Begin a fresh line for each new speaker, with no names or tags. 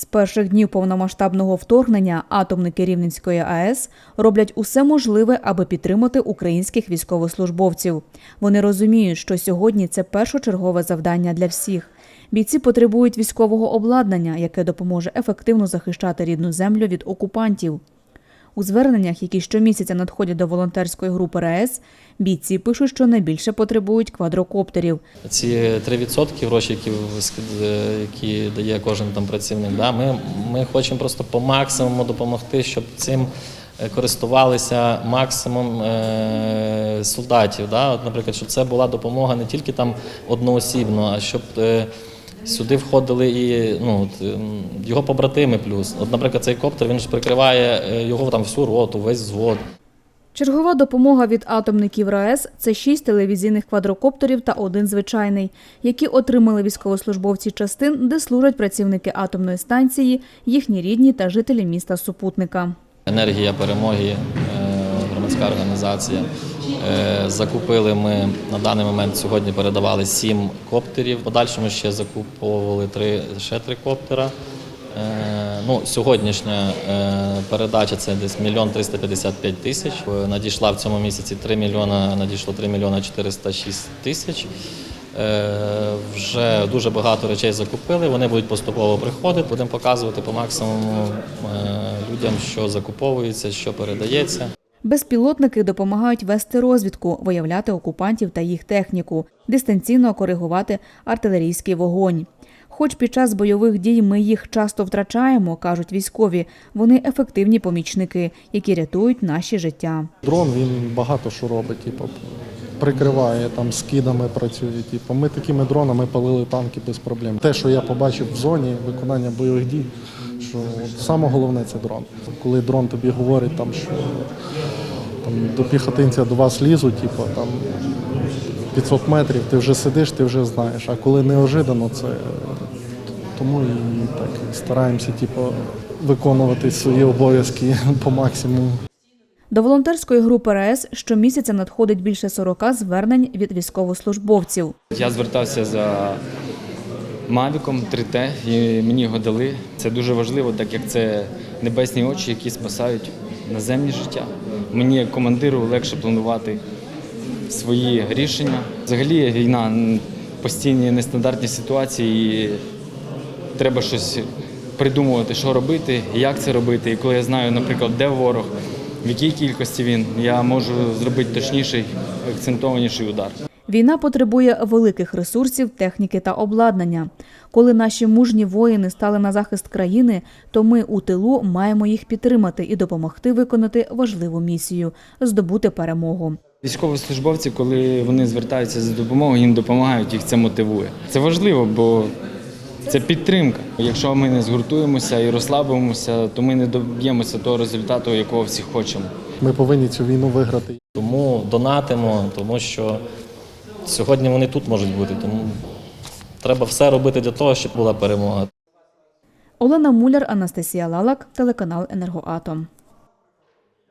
З перших днів повномасштабного вторгнення атомники Рівненської АЕС роблять усе можливе, аби підтримати українських військовослужбовців. Вони розуміють, що сьогодні це першочергове завдання для всіх. Бійці потребують військового обладнання, яке допоможе ефективно захищати рідну землю від окупантів. У зверненнях, які щомісяця надходять до волонтерської групи РаЕС, бійці пишуть, що найбільше потребують квадрокоптерів.
Ці 3% гроші, які, е, які дає кожен там працівник, да, ми, ми хочемо просто по максимуму допомогти, щоб цим е, користувалися максимум е, солдатів. Да? От, наприклад, щоб це була допомога не тільки там одноосібно, а щоб е, сюди входили і ну, ем, його побратими плюс. От, наприклад, цей коптер він ж прикриває е, його там всю роту, весь взвод.
Чергова допомога від атомників РаЕС – це шість телевізійних квадрокоптерів та один звичайний, які отримали військовослужбовці частин, де служать працівники атомної станції, їхні рідні та жителі міста Супутника.
Енергія перемоги, громадська організація. Е, Закупили ми на даний момент сьогодні передавали сім коптерів. Подальшому ще закуповували три ще три коптера. Е, Ну, сьогоднішня е, передача це десь мільйон 355 тисяч. Надійшла в цьому місяці 3 мільйона, надійшло 3 мільйона 406 тисяч. Вже дуже багато речей закупили. Вони будуть поступово приходити. Будемо показувати по максимуму людям, що закуповується, що передається.
Безпілотники допомагають вести розвідку, виявляти окупантів та їх техніку, дистанційно коригувати артилерійський вогонь. Хоч під час бойових дій ми їх часто втрачаємо, кажуть військові, вони ефективні помічники, які рятують наші життя.
Дрон він багато що робить, типу, прикриває там скидами працює. Типу. Ми такими дронами палили танки без проблем. Те, що я побачив в зоні виконання бойових дій, що от саме головне це дрон. Коли дрон тобі говорить, там, що там, до піхотинця до вас лізуть, типу, там 500 метрів, ти вже сидиш, ти вже знаєш. А коли неожиданно, це тому і так стараємося типу, виконувати свої обов'язки по максимуму.
До волонтерської групи РаЕС щомісяця надходить більше 40 звернень від військовослужбовців.
Я звертався за Мавіком 3T і мені його дали. Це дуже важливо, так як це небесні очі, які спасають наземні життя. Мені як командиру легше планувати свої рішення. Взагалі війна постійні нестандартні ситуації, і треба щось придумувати, що робити, як це робити. І коли я знаю, наприклад, де ворог, в якій кількості він, я можу зробити точніший, акцентованіший удар.
Війна потребує великих ресурсів, техніки та обладнання. Коли наші мужні воїни стали на захист країни, то ми у тилу маємо їх підтримати і допомогти виконати важливу місію здобути перемогу.
Військовослужбовці, коли вони звертаються за допомогою, їм допомагають, їх це мотивує. Це важливо, бо це підтримка. Якщо ми не згуртуємося і розслабимося, то ми не доб'ємося того результату, якого всі хочемо.
Ми повинні цю війну виграти.
Тому донатимо, тому що сьогодні вони тут можуть бути. Тому треба все робити для того, щоб була перемога.
Олена Муляр, Анастасія Лалак, телеканал Енергоатом.